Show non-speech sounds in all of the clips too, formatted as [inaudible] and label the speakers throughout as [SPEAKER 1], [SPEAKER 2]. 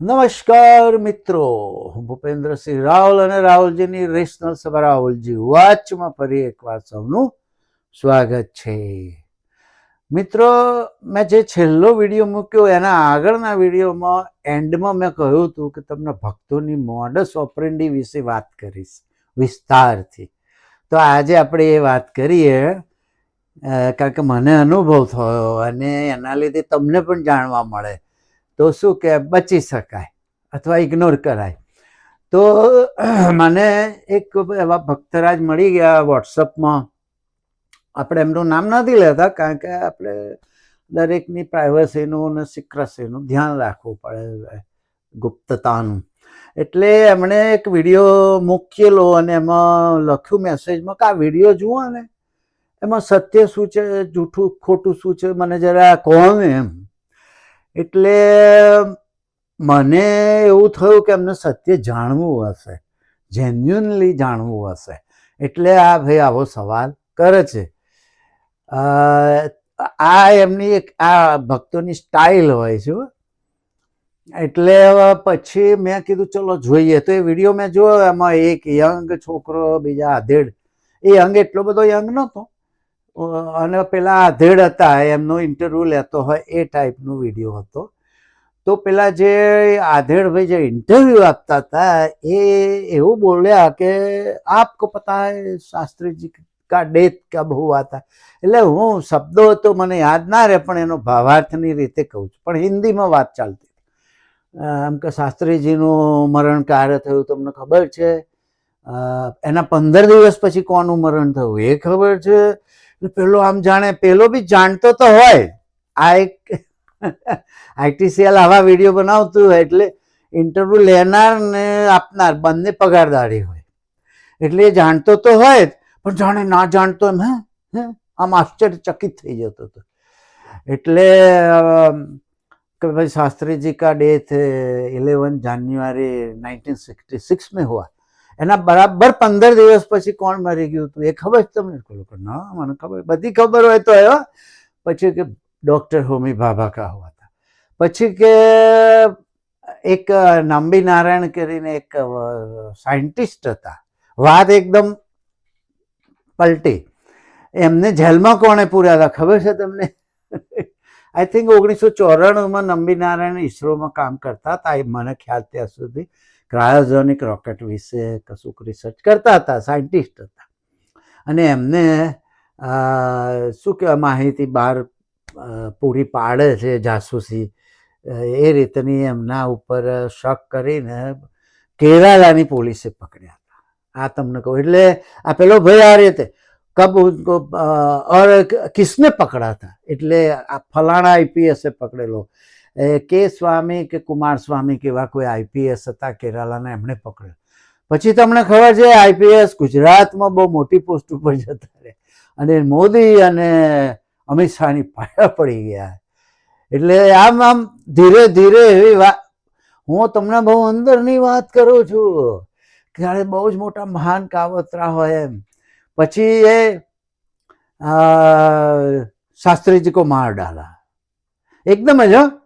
[SPEAKER 1] નમસ્કાર મિત્રો, હું ભૂપેન્દ્રસિંહ રાવલ અને રાહુલજીની રેશનલ સભા રાહુલજી વાચમાં ફરી એકવાર સૌનું સ્વાગત છે. મિત્રો, મેં જે છેલ્લો વીડિયો મૂક્યો, એના આગળના વિડીયોમાં એન્ડમાં મેં કહ્યું હતું કે તમને ભક્તોની મોડસ ઓપરેન્ડી વિશે વાત કરીશ, વિસ્તારથી. તો આજે આપણે એ વાત કરીએ કારણ કે મને અનુભવ થયો અને એના લીધે તમને પણ જાણવા મળે. તો શું કે બચી શકાય અથવા ઇગ્નોર કરાય? તો મને એક એવા ભક્તરાજ મળી ગયા વોટ્સઅપમાં. આપણે એમનું નામ નથી લેતા કારણ કે આપણે દરેકની પ્રાઇવસીનું અને સિક્રસીનું ધ્યાન રાખવું પડે ગુપ્તતાનું. એટલે એમણે એક વીડિયો મૂકેલો અને એમાં લખ્યું મેસેજમાં કે આ વીડિયો જુઓ ને. એમાં સત્ય શું છે, જૂઠું, ખોટું શું છે, મને જરા કહો ને એમ. એટલે મને એવું થયું કે એમને સત્ય જાણવું હશે જેન્યુનલી જાણવું હશે. એટલે આ ભાઈ આવો સવાલ કરે છે. આ એમની એક, આ ભક્તોની સ્ટાઇલ હોય છે. એટલે પછી મેં કીધું ચલો જોઈએ. તો એ વીડિયો મેં જોયો, એમાં એક યંગ છોકરો, બીજા આધેડ. એ યંગ એટલો બધો યંગ નહોતો. અને પેલા આધેડ હતા, એમનો ઇન્ટરવ્યૂ લેતો હોય એ ટાઈપનો વીડિયો હતો. તો પેલા જે આધેડભાઈ જે ઇન્ટરવ્યૂ આપતા હતા, એ એવું બોલ્યા કે, આપકો પતા શાસ્ત્રીજી કા ડેથ કબ હુઆ હતા એટલે હું શબ્દો તો મને યાદ ના રહે, પણ એનો ભાવાર્થની રીતે કહું છું. પણ હિન્દીમાં વાત ચાલતી એમ કે શાસ્ત્રીજીનું મરણ ક્યારે થયું તમને ખબર છે? એના પંદર દિવસ પછી કોનું મરણ થયું? એ ખબર છે? એટલે પેલો આમ જાણે, પેલો બી જાણતો તો હોય. આ એક આઈટીસીએલ આવા વીડિયો બનાવતું હોય એટલે ઇન્ટરવ્યૂ લેનાર ને આપનાર બંને પગારદારી હોય. એટલે એ જાણતો તો હોય જ, પણ જાણે ના જાણતો એમ, હે આમ આશ્ચર્યચકિત થઈ જતો હતો એટલે કે ભાઈ શાસ્ત્રીજી કા ડેથ ઇલેવન જાન્યુઆરી નાઇન્ટીન जनवरी સિક્સ મેં हुआ એના બરાબર પંદર દિવસ પછી કોણ મરી ગયું હતું એ ખબર છે તમને? બોલો ના, મને ખબર, બધી ખબર હોય તો એવા પછી કે ડૉક્ટર હોમી ભાભા કા હતા था પછી કે એક નાંબી નારાયણ કરીને એક સાયન્ટિસ્ટ હતા. વાત એકદમ પલટી. એમને જેલમાં કોણે પૂર્યા હતા ખબર છે તમને? આઈ થિંક ઓગણીસો ચોરાણુંમાં નંબી નારાયણ ઈસરોમાં કામ કરતા હતા, એ મને ખ્યાલ ત્યાં સુધી. ક્રાયોજોનિક રોકેટ વિશે કશુંક રિસર્ચ કરતા હતા સાયન્ટિસ્ટ હતા. અને એમને શું કહેવાય, માહિતી બહાર પૂરી પાડે છે જાસૂસી. એ રીતની એમના ઉપર શક કરીને કેરાલાની પોલીસે પકડ્યા હતા. આ તમને કહું, એટલે આ પેલો ભાઈ આ રીતે, કબ ઉનકો ઓર કિસને પકડા હતા એટલે આ ફલાણા આઈપીએસે પકડેલો. કે સ્વામી કે કુમાર સ્વામી કે એવા કોઈ આઈપીએસ હતા કેરાલાના, એમણે પકડ્યો. પછી તમને ખબર છે આઈપીએસ ગુજરાતમાં બહુ મોટી પોસ્ટ ઉપર જતા રહે. અને મોદી અને અમિત શાહની પાયા પડી ગયા. એટલે આમ આમ ધીરે ધીરે એવી વાત હું તમને બહુ અંદરની વાત કરું છું ત્યારે બહુ જ મોટા મહાન કાવતરા હોય એમ. પછી એ શાસ્ત્રીજી કો માર ડાલા. એકદમ જ, હો.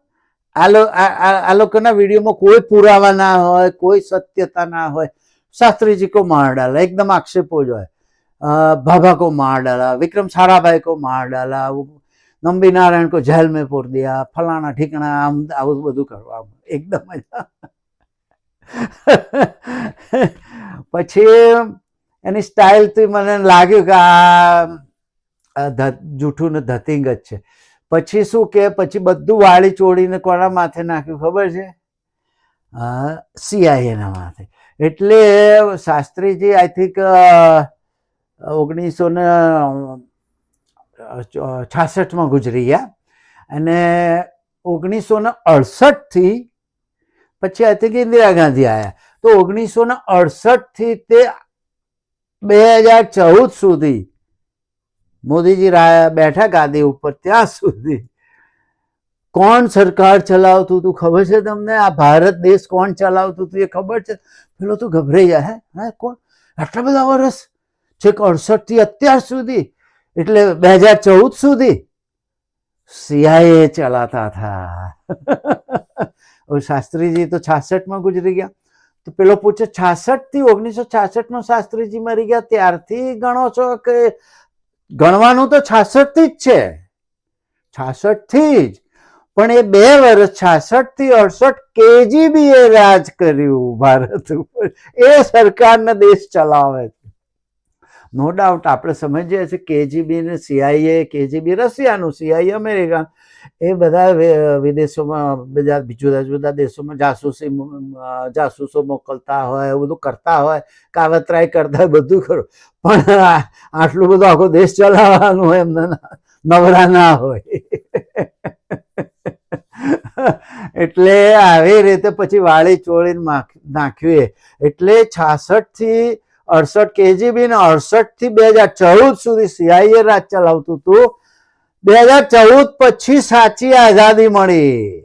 [SPEAKER 1] આ લોકોના વિડીયોમાં કોઈ પુરાવા ના હોય, કોઈ સત્યતા ના હોય. શાસ્ત્રીજી કો માર ડાલા, એકદમ આક્ષેપો જ હોય. ભાભા કો માર ડાલા, વિક્રમ સારાભાઈ કો માર ડાલા, નંબી નારાયણ કો જેલ મેં પૂર દિયા, ફલાણા ઠીકણા, આમ આવું બધું કરવા એકદમ જ. પછી એની સ્ટાઇલથી મને લાગ્યું કે આ જૂઠું ને ધતિંગ જ છે. પછી શું કે, પછી બધું વાળી ચોડીને કોના માથે નાખ્યું ખબર છે? સીઆઈએના માથે. એટલે શાસ્ત્રીજી આઈ થિંક ઓગણીસો ને છાસઠમાં ગુજરી ગયા. અને ઓગણીસો ને અડસઠથી પછી આઈ થિંક ઇન્દિરા ગાંધી આવ્યા તો ઓગણીસો ને અડસઠથી તે બે હજાર ચૌદ સુધી મોદીજી બેઠા ગાદી ઉપર ત્યાં સુધી. કોણ સરકાર ચલાવતું હતું ખબર છે તમને? આ ભારત દેશ કોણ ચલાવતું હતું એ ખબર છે? પેલો તો ગભરાઈ જાય હે? કોણ? આટલા બધા વર્ષ છેક અડસઠથી અત્યાર સુધી? એટલે બે હજાર ચૌદ સુધી? સીઆઈએ ચલાતા હતા. [laughs] શાસ્ત્રીજી તો છાસઠમાં ગુજરી ગયા. તો પેલો પૂછે છાસઠથી ઓગણીસો છાસઠમાં શાસ્ત્રીજી મરી ગયા, ત્યારથી ગણો છો કે ગણવાનું તો છાસઠથી જ છે. છાસઠથી જ. પણ એ બે વર્ષ છાસઠથી અડસઠ કેજીબી એ રાજ કર્યું ભારત ઉપર. એ સરકારને દેશ ચલાવે છે. નો ડાઉટ આપણે સમજીએ છીએ કેજીબી ને સીઆઈએ કેજીબી રશિયાનું સીઆઈ અમેરિકા એ બધા વિદેશોમાં, બધા જુદા જુદા દેશોમાં જાસૂસી જાસૂસો મોકલતા હોય, એવું બધું કરતા હોય, કાવતરાય કરતા બધું કરો. પણ આટલું બધું આખો દેશ ચલાવવાનું હોય, એમને નવરા ના હોય. એટલે આવી રીતે પછી વાળી ચોળીને નાખ્યું. એટલે છાસઠથી અડસઠ કેજીબી ને અડસઠથી બે હજાર ચૌદ સુધી સીઆઈએ રાજ ચલાવતું હતું. બે હજાર ચૌદ પછી સાચી આઝાદી મળી.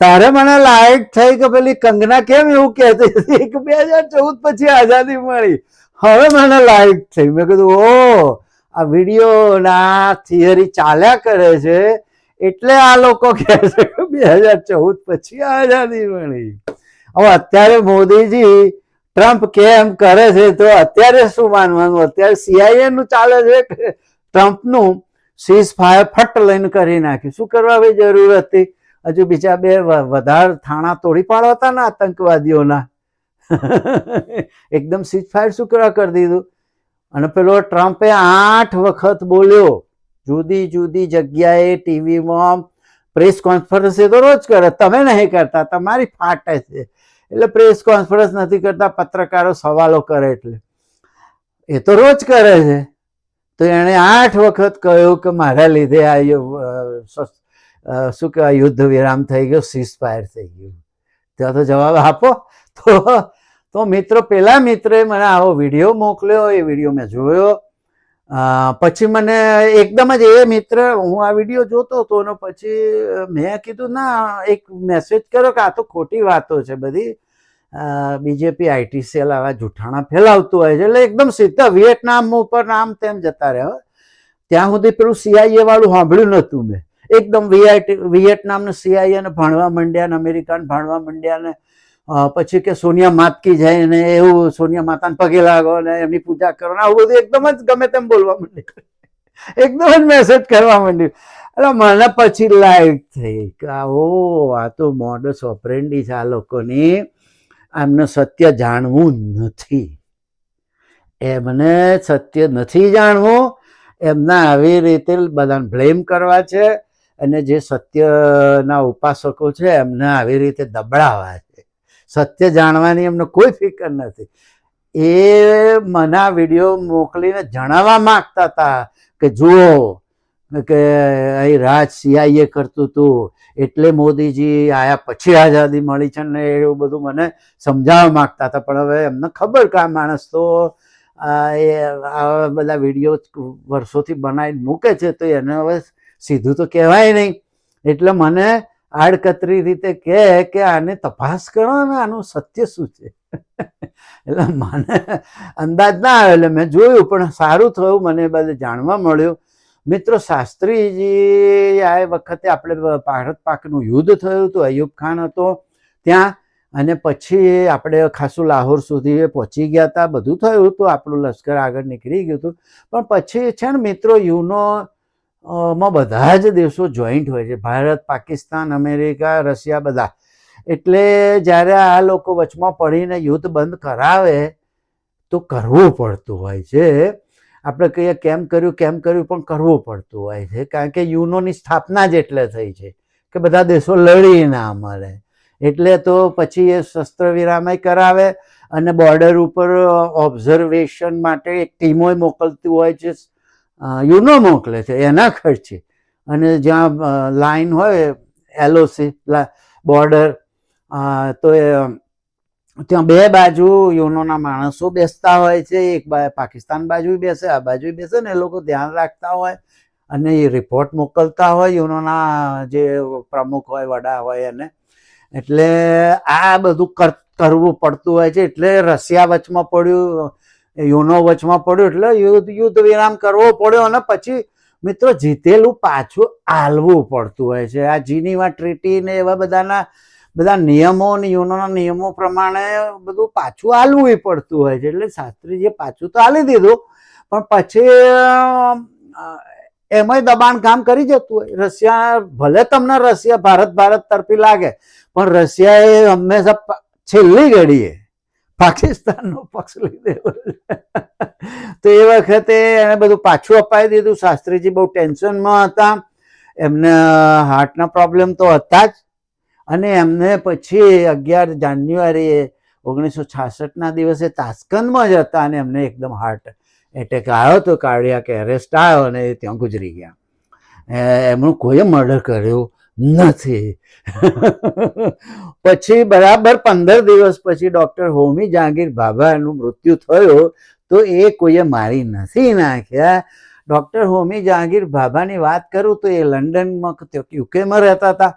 [SPEAKER 1] તારે મને લાઈટ થઈ કે પેલી કંગના કેમ એવું કહેતી હતી કે બે હજાર ચૌદ પછી આઝાદી મળી. હવે મને લાઈટ થઈ. મેં કીધું ઓ આ વીડિયો ના થિયરી ચાલ્યા કરે છે. એટલે આ લોકો કહે છે કે બે હજાર ચૌદ પછી આઝાદી મળી. હવે અત્યારે મોદીજી ટ્રમ્પ કેમ કરે છે તો અત્યારે શું માનવાનું? અત્યારે સીઆઈએ નું ચાલે છે કે ટ્રમ્પનું સીઝ ફાયર ફટ લઈને કરી નાખ્યું. શું કરવા ભાઈ જરૂર હતી? હજુ બીજા બે વધારે થાણા તોડી પાડવા હતા આતંકવાદીઓના. એકદમ સીઝ ફાયર શું કરવા કરી દીધું? અને પેલો ટ્રમ્પે આઠ વખત બોલ્યો, જુદી જુદી જગ્યાએ ટીવીમાં પ્રેસ કોન્ફરન્સ એ તો રોજ કરે. તમે નહીં કરતા, તમારી ફાટે છે. એટલે પ્રેસ કોન્ફરન્સ નથી કરતા, પત્રકારો સવાલો કરે એટલે. એ તો રોજ કરે છે. તો એણે આઠ વખત કહ્યું કે મારા લીધે આ શું કહેવાય, યુદ્ધ વિરામ થઈ ગયો સીઝ ફાયર થઈ ગયું. ત્યાં તો જવાબ આપો. તો તો મિત્રો, પેલા મિત્રે મને આવો વીડિયો મોકલ્યો, એ વીડિયો મેં જોયો. પછી મને એકદમ જ એ મિત્ર, હું આ વીડિયો જોતો હતો પછી મેં કીધું, ના, એક મેસેજ કર્યો કે આ તો ખોટી વાતો છે બધી. બીજેપી આઈટી સેલ આવા જૂઠાણા ફેલાવતું હોય છે. એટલે એકદમ સીધા વિયેટનામ ઉપર નામ તેમ જતા રહે હો. ત્યાં સુધી પેલું સીઆઈએ વાળું સાંભળ્યું નહોતું મેં. એકદમ વિયેટનામને સીઆઈએને ભણવા માંડ્યા ને અમેરિકાને ભણવા માંડ્યા ને પછી કે સોનિયા માતકી જાય ને એવું સોનિયા માતાને પગે લાગો ને એમની પૂજા કરો ને આવું બધું એકદમ જ ગમે તેમ બોલવા માંડ્યું. એકદમ જ મેસેજ કરવા માંડ્યું. એટલે મને પછી લાઈટ થઈ કે ઓ આ તો મોડસ ઓપરેન્ડી છે આ લોકોની. એમને સત્ય જાણવું નથી. એમને સત્ય નથી જાણવું, એમના આવી રીતે બધાને બ્લેમ કરવા છે અને જે સત્યના ઉપાસકો છે એમને આવી રીતે દબડાવવા છે. સત્ય જાણવાની એમને કોઈ ફિકર નથી. એ મને આ વીડિયો મોકલીને જણાવવા માગતા હતા કે જુઓ કે અહીં રાજ સીઆઈએ કરતું હતું એટલે મોદીજી આયા પછી આઝાદી મળી છે ને એવું બધું મને સમજાવવા માગતા હતા. પણ હવે એમને ખબર કે આ માણસ તો એ આવા બધા વીડિયો વર્ષોથી બનાવીને મૂકે છે, તો એને હવે સીધું તો કહેવાય નહીં. એટલે મને આડકતરી રીતે કહે કે, આને તપાસ કરો ને, આનું સત્ય શું છે? [laughs] એટલે મને અંદાજ ના આવ્યો, એટલે મેં જોયું, પણ સારું થયું, મને બધું જાણવા મળ્યું. મિત્રો શાસ્ત્રીજી, આ વખતે આપણે ભારત પાકનું યુદ્ધ થયું હતું, અયુબ ખાન હતો ત્યાં અને પછી આપણે ખાસું લાહોર સુધી પહોંચી ગયા હતા. બધું થયું હતું, આપણું લશ્કર આગળ નીકળી ગયું હતું. પણ પછી છે ને મિત્રો, યુનો માં બધા જ દેશો જોઈન્ટ હોય છે. ભારત, પાકિસ્તાન, અમેરિકા, રશિયા બધા. એટલે જ્યારે આ લોકો વચમાં પડીને યુદ્ધ બંધ કરાવે, તો કરવું પડતું હોય છે. આપણે કહીએ, કેમ કર્યું કેમ કર્યું? પણ કરવું પડતું હોય છે. કારણ કે યુનોની સ્થાપના જ એટલે થઈ છે કે બધા દેશો લડી ના મળે એટલે તો પછી એ શસ્ત્ર વિરામય કરાવે અને બોર્ડર ઉપર ઓબ્ઝર્વેશન માટે એક ટીમો મોકલતી હોય છે. યુનો મોકલે છે, એના ખર્ચે. અને જ્યાં લાઈન હોય, એલઓસી બોર્ડર તો એ ત્યાં બે બાજુ યુનોના માણસો બેસતા હોય છે. એક પાકિસ્તાન બાજુ બેસે, આ બાજુ બેસે ને એ લોકો ધ્યાન રાખતા હોય અને એ રિપોર્ટ મોકલતા હોય યુનોના જે પ્રમુખ હોય, વડા હોય એને. એટલે આ બધું કર- કરવું પડતું હોય છે. એટલે રશિયા વચમાં પડ્યું યુનો વચમાં પડ્યું, એટલે યુદ્ધ યુદ્ધ વિરામ કરવો પડ્યો અને પછી મિત્રો જીતેલું પાછું આલવું પડતું હોય છે. આ જીનીવા ટ્રીટી ને એવા બધાના બધા નિયમો અને યુનોના નિયમો પ્રમાણે બધું પાછું આલવું પડતું હોય છે. એટલે શાસ્ત્રીજીએ પાછું તો હાલી દીધું, પણ પછી એમાંય દબાણ કામ કરી જતું હોય. રશિયા, ભલે તમને રશિયા ભારત ભારત તરફી લાગે, પણ રશિયાએ હંમેશા છેલ્લી ઘડીએ પાકિસ્તાનનો પક્ષ લઈ દેવો તો એ વખતે એને બધું પાછું અપાવી દીધું. શાસ્ત્રીજી બહુ ટેન્શનમાં હતા. એમને હાર્ટના પ્રોબ્લેમ તો હતા જ. અને એમને પછી અગિયાર જાન્યુઆરી ઓગણીસો છાસઠના દિવસે તાસ્કંદમાં જ હતા અને એમને એકદમ હાર્ટ એટેક આવ્યો તો કાર્ડિયાક એરેસ્ટ આવ્યો અને ત્યાં ગુજરી ગયા. એમનું કોઈ મર્ડર કર્યું નથી. પછી બરાબર પંદર દિવસ પછી ડૉક્ટર હોમી જહાંગીર બાબાનું મૃત્યુ થયું તો એ કોઈએ મારી નથી નાખ્યા. ડૉક્ટર હોમી જહાંગીર બાબાની વાત કરું તો એ લંડનમાં યુકેમાં રહેતા હતા.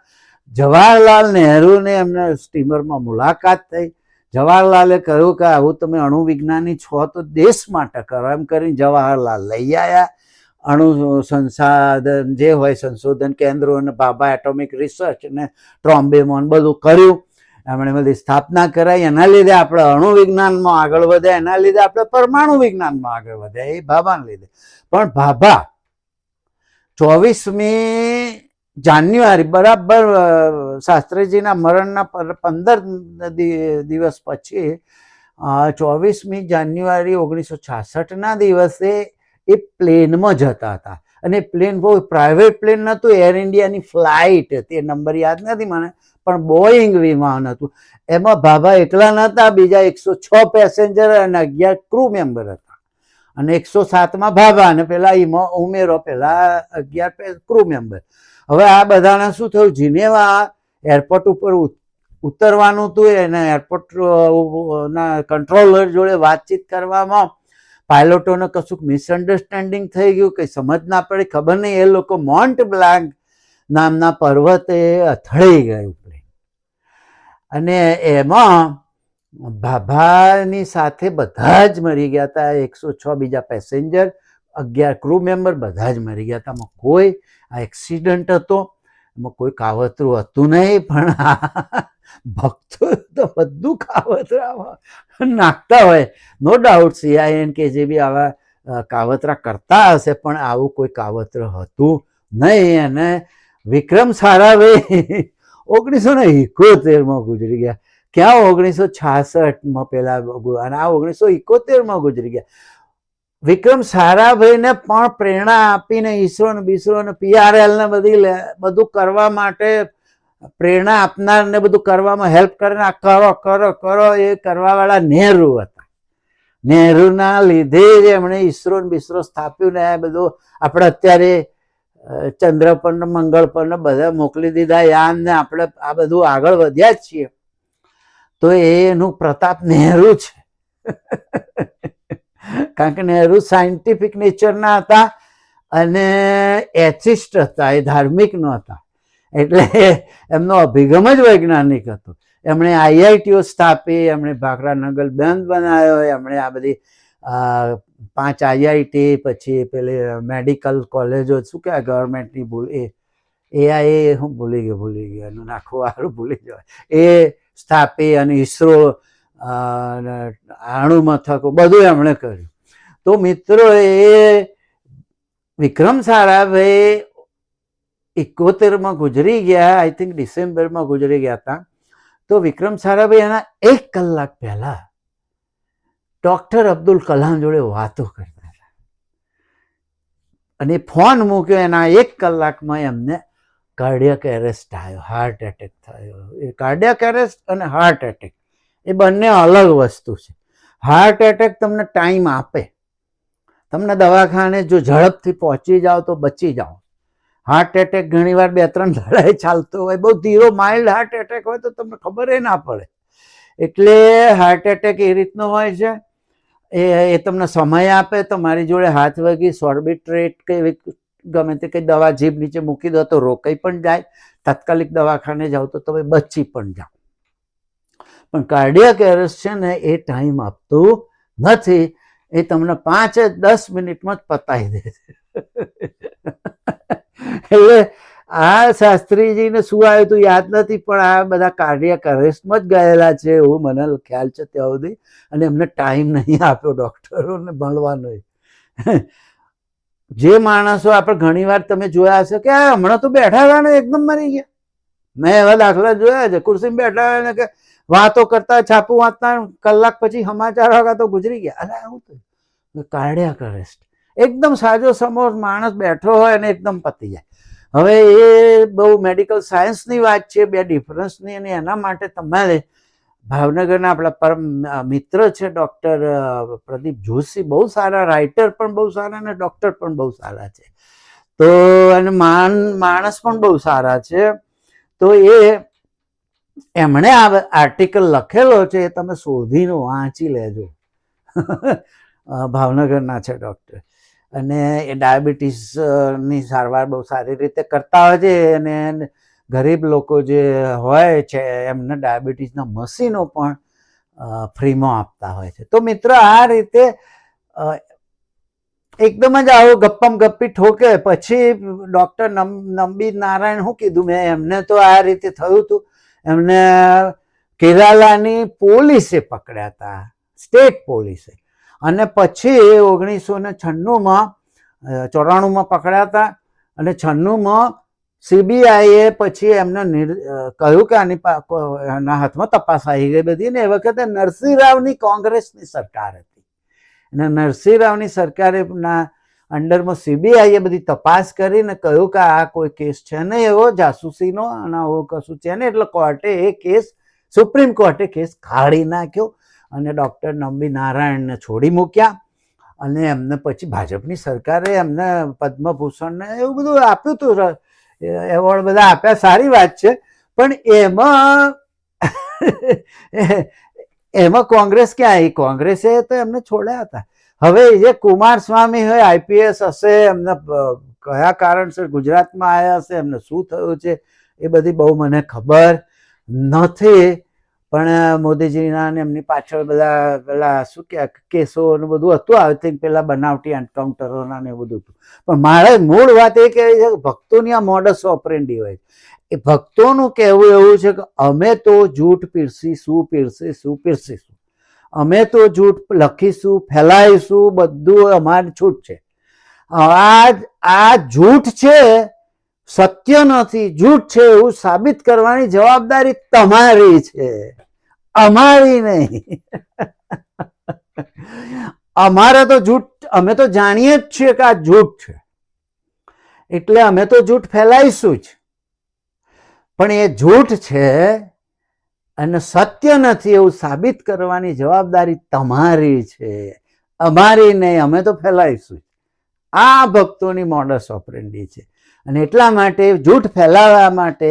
[SPEAKER 1] જવાહરલાલ નહેરુને એમને સ્ટીમરમાં મુલાકાત થઈ. જવાહરલાલે કહ્યું કે આવું તમે અણુ વિજ્ઞાની છો તો દેશ માટે કરો. એમ કરીને જવાહરલાલ લઈ આવ્યા અણુ સંસાધન જે હોય સંશોધન કેન્દ્રો અને બાબા એટોમિક રિસર્ચ ને ટ્રોમ્બેમોન બધું કર્યું. એમણે બધી સ્થાપના કરાઈ. એના લીધે આપણે અણુ વિજ્ઞાનમાં આગળ વધ્યા. એના લીધે આપણે પરમાણુ વિજ્ઞાનમાં આગળ વધ્યા. એ બાબાને લીધે. પણ ભાભા, ચોવીસમી જાન્યુઆરી, બરાબર શાસ્ત્રીજીના મરણના પંદર દિવસ પછી ચોવીસમી જાન્યુઆરી ઓગણીસો છાસઠના દિવસે એ પ્લેનમાં જતા હતા. અને પ્લેન બહુ પ્રાઇવેટ પ્લેન નહોતું, એર ઇન્ડિયાની ફ્લાઇટ એ નંબર યાદ નથી મને, પણ બોઈંગ વિમાન હતું. એમાં ભાભા એકલા નહોતા, બીજા એકસો છ પેસેન્જર અને અગિયાર ક્રૂ મેમ્બર હતા. અને એકસો સાતમાં ભાભા અને પેલા ઉમેરો, પેલા અગિયાર ક્રૂ મેમ્બર. હવે આ બધાને શું થયું? જીનેવા એરપોર્ટ ઉપર ઉત- ઉતરવાનું હતું એને એરપોર્ટ ના કંટ્રોલર જોડે વાતચીત કરવામાં પાયલોટોને કશુંક મિસઅન્ડરસ્ટેન્ડિંગ થઈ ગયું કંઈ સમજ ના પડી. ખબર નહીં, એ લોકો મોન્ટ બ્લાન્ક નામના પર્વતે અથડાઈ ગયું પ્લેન અને એમાં ભાભાની સાથે બધા જ મરી ગયા હતા, એકસો છ બીજા પેસેન્જર. અગિયાર ક્રૂ મેમ્બર બધા જ મરી ગયા હતા. આમાં કોઈ આ એક્સિડન્ટ હતો એમાં કોઈ કાવતરું હતું નહીં, પણ આ ભક્તો તો બધું કાવતરા નાખતા હોય. નો ડાઉટ સીઆઈએન કે જે બી આવા કાવતરા કરતા હશે, પણ આવું કોઈ કાવતર હતું નહીં. અને વિક્રમ સારાભાઈ ઓગણીસો ને એકોતેરમાં ગુજરી ગયા. ક્યાં ઓગણીસો છાસઠમાં પેલા અને આ ઓગણીસો એકોતેરમાં ગુજરી ગયા. વિક્રમ સારાભાઈને પણ પ્રેરણા આપીને ઈસરો ને બીસરો ને પીઆરએલ ને બધી બધું કરવા માટે પ્રેરણા આપનાર ને બધું કરવામાં હેલ્પ કરીને કરો કરો કરો એ કરવાવાળા નહેરુ હતા. નહેરુના લીધે જ એમણે ઈસરો ને બીસરો સ્થાપ્યું ને આ બધું આપણે અત્યારે ચંદ્ર પર ને મંગળ પર ને બધા મોકલી દીધા. યાન ને આપણે આ બધું આગળ વધ્યા જ છીએ. તો એનું પ્રતાપ નહેરુ છે. [laughs] કારણ કે નહેરુ સાયન્ટિફિક નેચરના હતા અને એથિસ્ટ હતા, એ ધાર્મિક નહોતા એટલે એમનો અભિગમ જ વૈજ્ઞાનિક હતો. એમણે આઈઆઈટીઓ સ્થાપી, એમણે ભાખરા નગર બંધ બનાવ્યો, એમણે આ બધી પાંચ આઈઆઈટી, પછી પેલી મેડિકલ કોલેજો, શું કહેવાય, ગવર્મેન્ટની ભૂલ, એ, એઆઈ, હું ભૂલી ગયો ભૂલી ગયો, એનું નાખું વાળું ભૂલી જવાય. એ સ્થાપી અને ઈસરો અને મથકો બધું એમણે કર્યું. તો મિત્રો એ વિક્રમ સારાભાઈ એકોતેરમાં ગુજરી ગયા આઈ થિંક ડિસેમ્બરમાં ગુજરી ગયા હતા. તો વિક્રમ સારાભાઈ એના એક કલાક પહેલા ડોક્ટર અબ્દુલ કલામ જોડે વાતો કરતા હતા. અને ફોન મૂક્યો એના એક કલાકમાં એમને કાર્ડિયક એરેસ્ટ આવ્યો હાર્ટ એટેક થયો. એ કાર્ડિયક એરેસ્ટ અને હાર્ટ એટેક. એ બંને અલગ વસ્તુ છે. હાર્ટ એટેક તમને ટાઈમ આપે. તમને દવાખાને જો ઝડપથી પહોંચી જાઓ તો બચી જાઓ. હાર્ટ એટેક ઘણીવાર બે ત્રણ લડાઈ ચાલતો હોય, બહુ ધીરો માઇલ્ડ હાર્ટ એટેક હોય તો તમને ખબર એ ના પડે. એટલે હાર્ટ એટેક એ રીતનો હોય છે. એ એ તમને સમય આપે તમારી જોડે હાથ વગી, સોર્બિટ્રેટ કે એવી ગમે તે કંઈ દવા જીભ નીચે મૂકી દો તો રોકાઈ પણ જાય. તાત્કાલિક દવાખાને જાઓ તો તમે બચી પણ જાઓ. પણ કાર્ડિયક એરેસ્ટ છે ને એ ટાઈમ આપતું નથી. એ તમને પાંચ દસ મિનિટમાં જ પતાવી દે છે. [laughs] એટલે આ શાસ્ત્રીજીને શું આવ્યું હતું યાદ નથી, પણ આ બધા કાર્ડિયક અરેસ્ટમાં જ ગયેલા છે એવું મને ખ્યાલ છે ત્યાં સુધી. અને એમને ટાઈમ નહીં આપ્યો ડૉક્ટરોને ભણવાનો. જે માણસો આપણે ઘણીવાર તમે જોયા હશે કે આ હમણાં તો બેઠા હતા ને, એકદમ મરી ગયા. મેં એવા દાખલા જોયા છે. ખુરશીમાં બેઠા ને કે વાતો કરતા છાપું વાંચતા કલાક પછી સમાચાર વાગા તો ગુજરી ગયા. અલા આવું કાર્ડિયક અરેસ્ટ એકદમ સાજો સમોર માણસ બેઠો હોય અને એકદમ પતી જાય. હવે એ બહુ મેડિકલ સાયન્સની વાત છે, બે ડિફરન્સની અને એના માટે તમારે ભાવનગરના આપણા પરમ મિત્ર છે ડૉક્ટર પ્રદીપ જોશી. બહુ સારા રાઇટર પણ બહુ સારા અને ડૉક્ટર પણ બહુ સારા છે. તો અને માન, માણસ પણ બહુ સારા છે. તો એ એમણે આ આર્ટિકલ લખેલો છે એ તમે શોધીને વાંચી લેજો. ભાવનગરના છે ડૉક્ટર અને એ ડાયાબિટીસની સારવાર બહુ સારી રીતે કરતા હોય છે અને ગરીબ લોકો જે હોય છે, એમને ડાયાબિટીસના મશીનો પણ ફ્રીમાં આપતા હોય છે. તો મિત્રો, આ રીતે એકદમ જ આવો ગપ્પમ ગપ્પી ઠોકે. પછી ડૉક્ટર નંબી નારાયણ શું કીધું? મેં એમને તો આ રીતે થયું હતું. એમને કેરાલાની પોલીસે પકડ્યા હતા સ્ટેટ પોલીસે. અને પછી ઓગણીસો ને છન્નુંમાં ચોરાણુંમાં પકડ્યા હતા અને છન્નુંમાં સીબીઆઈએ પછી એમને કહ્યું કે આની એના હાથમાં તપાસ આવી ગઈ બધી ને એ વખતે નરસિંહ રાવની કોંગ્રેસની સરકાર હતી. અને નરસિંહ રાવની સરકારે ના અંડરમાં સીબીઆઈએ બધી તપાસ કરીને કહ્યું કે આ કોઈ કેસ છે નહીં, એવો જાસૂસીનો અને આવો કશું છે ને એટલે કોર્ટે એ કેસ, સુપ્રીમ કોર્ટે કેસ કાઢી નાખ્યો અને ડૉક્ટર નંબી નારાયણને છોડી મૂક્યા. અને એમને પછી ભાજપની સરકારે એમને પદ્મભૂષણને એવું બધું આપ્યું હતું. એવોર્ડ બધા આપ્યા. સારી વાત છે. પણ એમાં [laughs] એમાં કોંગ્રેસ ક્યાં? આવી કોંગ્રેસે તો એમને છોડ્યા હતા. હવે જે કુમાર સ્વામી હોય આઈપીએસ હશે, એમને કયા કારણસર ગુજરાતમાં આવ્યા હશે, એમને શું થયું છે, એ બધી બહુ મને ખબર નથી. પણ મોદીજીના ને એમની પાછળ બધા, પેલા શું કે કેસો ને બધું હતું આઈ થિંક પેલા બનાવટી એન્કાઉન્ટરોના ને બધું હતું. પણ મારે મૂળ વાત એ કહેવી છે કે ભક્તોની આ મોડસ ઓપરેન્ડી હોય એ ભક્તોનું કહેવું એવું છે કે અમે તો જૂઠ પીરસીશું પીરસીશું પીરસીશું. અમે તો જૂઠ લખીશું, ફેલાઈશું, બધું અમારી છૂટ છે. આ આ જૂઠ છે, સત્ય નથી, જૂઠ છે એવું સાબિત કરવાની જવાબદારી તમારી છે. અમારી નહીં. અમારે તો જૂઠ, અમે તો જાણીએ જ છીએ કે આ જૂઠ છે. એટલે અમે તો જૂઠ ફેલાઈશું જ. પણ એ જૂઠ છે અને સત્ય નથી એવું સાબિત કરવાની જવાબદારી તમારી છે. અમારી નહીં, અમે તો ફેલાઈશું. આ ભક્તોની મોડસ ઓપરેન્ડી છે. અને એટલા માટે જૂઠ ફેલાવવા માટે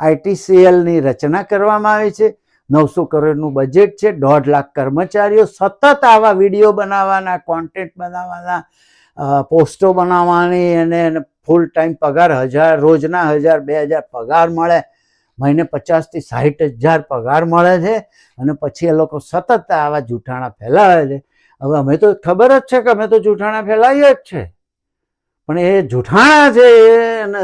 [SPEAKER 1] આઈટીસીએલની રચના કરવામાં આવી છે. નવસો કરોડનું બજેટ છે. દોઢ લાખ કર્મચારીઓ સતત આવા વીડિયો બનાવવાના કોન્ટેન્ટ બનાવવાના પોસ્ટો બનાવવાની અને ફૂલ ટાઈમ પગાર હજાર, રોજના હજાર, બે હજાર પગાર મળે. મહિને પચાસથી સાઠ હજાર પગાર મળે છે અને પછી એ લોકો સતત આવા જૂઠાણા ફેલાવે છે. હવે અમે તો ખબર જ છે કે અમે તો જૂઠાણા ફેલાવીએ જ છે. પણ એ જૂઠાણા છે એને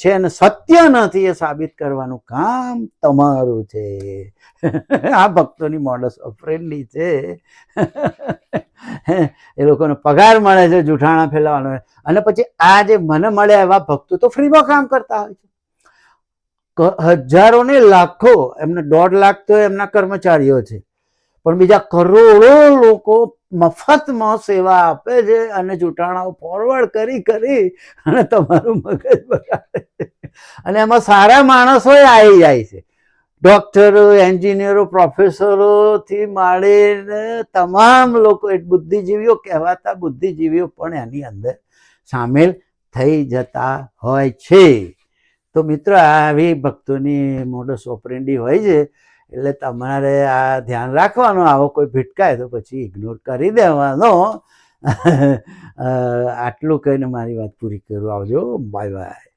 [SPEAKER 1] છે અને સત્ય નથી એ સાબિત કરવાનું કામ તમારું છે. આ ભક્તોની મોડસ ફ્રેન્ડલી છે. એ લોકોને પગાર મળે છે જૂઠાણા ફેલાવાનો. અને પછી આ જે મને મળ્યા એવા ભક્તો તો ફ્રીમાં કામ કરતા હોય છે. હજારો ને લાખો, એમને દોઢ લાખ તો એમના કર્મચારીઓ છે. પણ બીજા કરોડો લોકો મફતમાં સેવા આપે છે અને જૂટાણાઓ ફોરવર્ડ કરી કરી અને તમારું મગજ બગાડે અને એમાં સારા માણસો આવી જાય છે. ડોક્ટરો, એન્જિનિયરો, પ્રોફેસરોથી માંડીને તમામ લોકો બુદ્ધિજીવીઓ કહેવાતા બુદ્ધિજીવીઓ પણ એની અંદર સામેલ થઈ જતા હોય છે. તો મિત્રો આવી ભક્તોની મોડસ ઓપરેન્ડી હોય છે, એટલે તમારે આ ધ્યાન રાખવાનું. આવો કોઈ ભીટકાય તો પછી ઇગ્નોર કરી દેવાનો. [laughs] આટલું કહીને મારી વાત પૂરી કરું. આવજો. Bye bye.